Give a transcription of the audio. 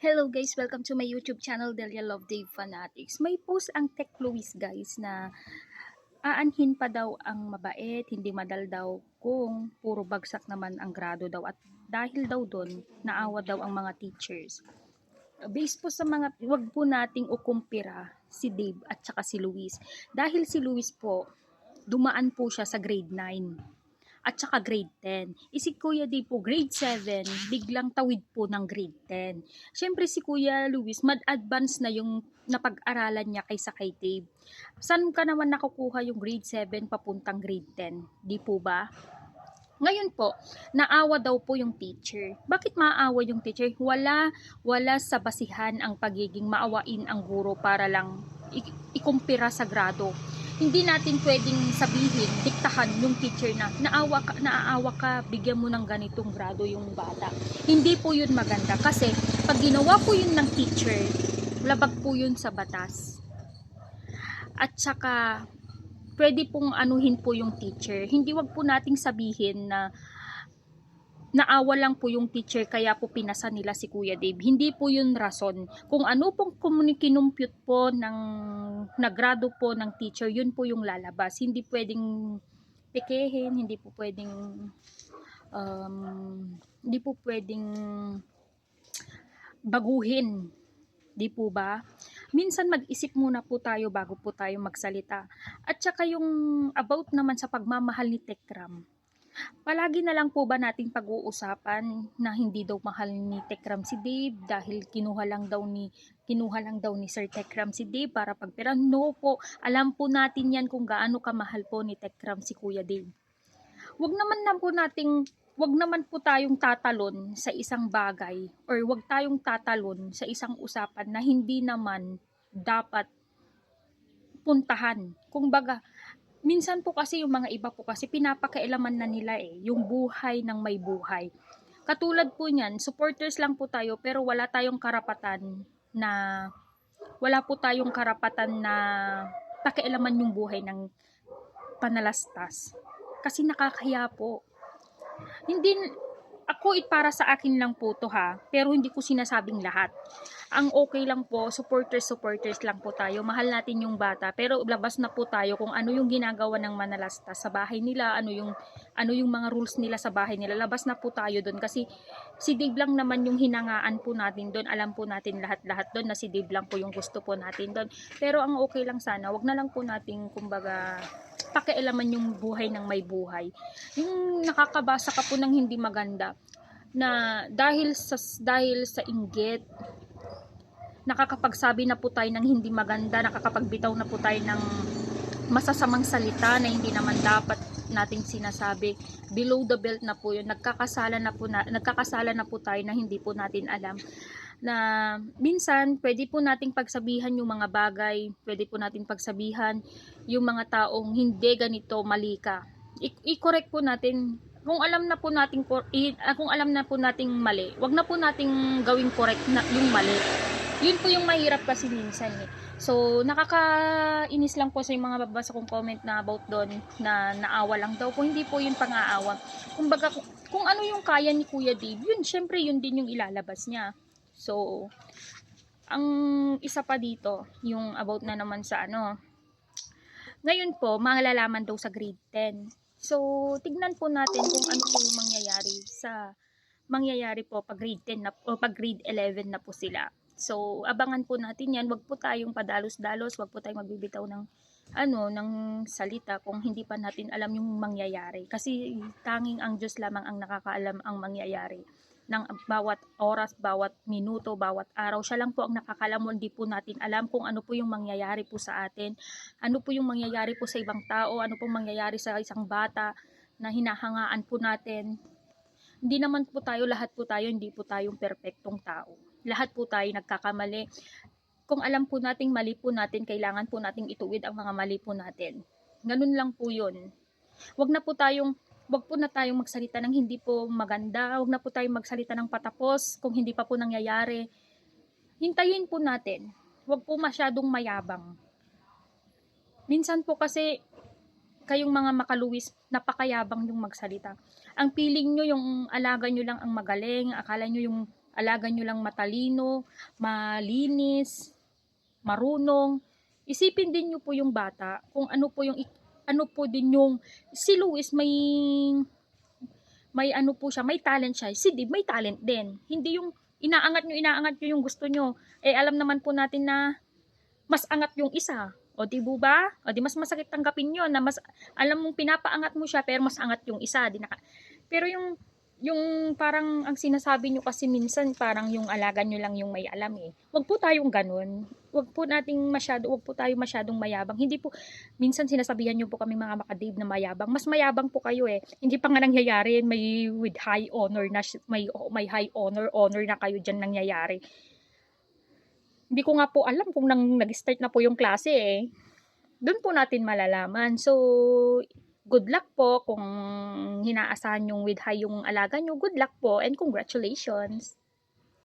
Hello guys, welcome to my YouTube channel Delia Love Dave Fanatics. May post ang Tech Louis guys na aanhin pa daw ang mabait, hindi madal daw kung puro bagsak naman ang grado daw at dahil daw doon, naawa daw ang mga teachers. Based po sa mga, wag po nating ukumpira si Dave at saka si Luis. Dahil si Luis po, dumaan po siya sa grade 9 at saka grade 10. Eh, si Kuya Dave po, grade 7, biglang tawid po ng grade 10. Siyempre si Kuya Luis, mad-advance na yung napag-aralan niya kaysa kay Dave. Saan ka naman nakukuha yung grade 7 papuntang grade 10? Di po ba? Ngayon po, naawa daw po yung teacher. Bakit maawa yung teacher? Wala, wala sa basihan ang pagiging maawain ang guro para lang ik- ikumpira sa grado hindi natin pwedeng sabihin, diktahan yung teacher na naawa ka, naaawa ka, bigyan mo ng ganitong grado yung bata. Hindi po yun maganda kasi pag ginawa po yun ng teacher, labag po yun sa batas. At saka, pwede pong anuhin po yung teacher. Hindi wag po nating sabihin na naawa lang po yung teacher kaya po pinasa nila si Kuya Dave. Hindi po yun rason. Kung ano pong kinumpute po ng nagrado po ng teacher, yun po yung lalabas. Hindi pwedeng pekehin, hindi po pwedeng um, hindi po pwedeng baguhin. Di po ba? Minsan mag-isip muna po tayo bago po tayo magsalita. At saka yung about naman sa pagmamahal ni Tekram Palagi na lang po ba nating pag-uusapan na hindi daw mahal ni Tekram si Dave dahil kinuha lang daw ni kinuha lang daw ni Sir Tekram si Dave para pagpira? No po, alam po natin yan kung gaano kamahal po ni Tekram si Kuya Dave. Wag naman na po nating wag naman po tayong tatalon sa isang bagay or wag tayong tatalon sa isang usapan na hindi naman dapat puntahan. Kung baga, minsan po kasi yung mga iba po kasi pinapakailaman na nila eh, yung buhay ng may buhay. Katulad po niyan, supporters lang po tayo pero wala tayong karapatan na wala po tayong karapatan na pakialaman yung buhay ng panalastas. Kasi nakakahiya po. Hindi, ako it para sa akin lang po to ha, pero hindi ko sinasabing lahat ang okay lang po, supporters, supporters lang po tayo. Mahal natin yung bata, pero labas na po tayo kung ano yung ginagawa ng manalasta sa bahay nila, ano yung ano yung mga rules nila sa bahay nila. Labas na po tayo doon kasi si Dave lang naman yung hinangaan po natin doon. Alam po natin lahat-lahat doon na si Dave lang po yung gusto po natin doon. Pero ang okay lang sana, wag na lang po nating kumbaga pakialaman yung buhay ng may buhay. Yung nakakabasa ka po ng hindi maganda na dahil sa dahil sa inggit nakakapagsabi na po tayo ng hindi maganda, nakakapagbitaw na po tayo ng masasamang salita na hindi naman dapat nating sinasabi. Below the belt na po yun. Nagkakasala na po, na, nagkakasala na po tayo na hindi po natin alam na minsan pwede po nating pagsabihan yung mga bagay, pwede po nating pagsabihan yung mga taong hindi ganito mali ka. I-correct po natin kung alam na po nating kung alam na po nating mali, wag na po nating gawing correct na yung mali yun po yung mahirap kasi minsan eh. So, nakakainis lang po sa yung mga babasa kong comment na about doon na naawa lang daw po. Hindi po yun pang-aawa. Kumbaga, kung, ano yung kaya ni Kuya Dave, yun, syempre yun din yung ilalabas niya. So, ang isa pa dito, yung about na naman sa ano, ngayon po, malalaman daw sa grade 10. So, tignan po natin kung ano po yung mangyayari sa mangyayari po pag grade 10 na, o pag grade 11 na po sila. So, abangan po natin yan. Huwag po tayong padalos-dalos, huwag po tayong magbibitaw ng ano, ng salita kung hindi pa natin alam yung mangyayari. Kasi tanging ang Diyos lamang ang nakakaalam ang mangyayari ng bawat oras, bawat minuto, bawat araw. Siya lang po ang nakakalam hindi po natin alam kung ano po yung mangyayari po sa atin, ano po yung mangyayari po sa ibang tao, ano po mangyayari sa isang bata na hinahangaan po natin. Hindi naman po tayo, lahat po tayo, hindi po tayong perpektong tao lahat po tayo nagkakamali. Kung alam po nating mali po natin, kailangan po nating ituwid ang mga mali po natin. Ganun lang po yun. Wag na po tayong wag po na tayong magsalita ng hindi po maganda, wag na po tayong magsalita ng patapos kung hindi pa po nangyayari. Hintayin po natin. Wag po masyadong mayabang. Minsan po kasi kayong mga makaluwis, napakayabang yung magsalita. Ang feeling nyo, yung alaga nyo lang ang magaling, akala nyo yung alaga nyo lang matalino, malinis, marunong. Isipin din nyo po yung bata kung ano po yung ano po din yung si Luis may may ano po siya, may talent siya. Si Dib may talent din. Hindi yung inaangat nyo, inaangat nyo yung gusto nyo. Eh alam naman po natin na mas angat yung isa. O di bu ba? O di mas masakit tanggapin yun na mas alam mong pinapaangat mo siya pero mas angat yung isa. Di naka, pero yung yung parang ang sinasabi nyo kasi minsan parang yung alaga nyo lang yung may alam eh. Wag po tayong ganun. Wag po nating masyado, wag po tayo masyadong mayabang. Hindi po, minsan sinasabihan nyo po kami mga makadave na mayabang. Mas mayabang po kayo eh. Hindi pa nga nangyayari, may with high honor na, may, may high honor, honor na kayo dyan nangyayari. Hindi ko nga po alam kung nang nag-start na po yung klase eh. Doon po natin malalaman. So, good luck po kung hinaasahan yung with high yung alaga nyo. Good luck po and congratulations.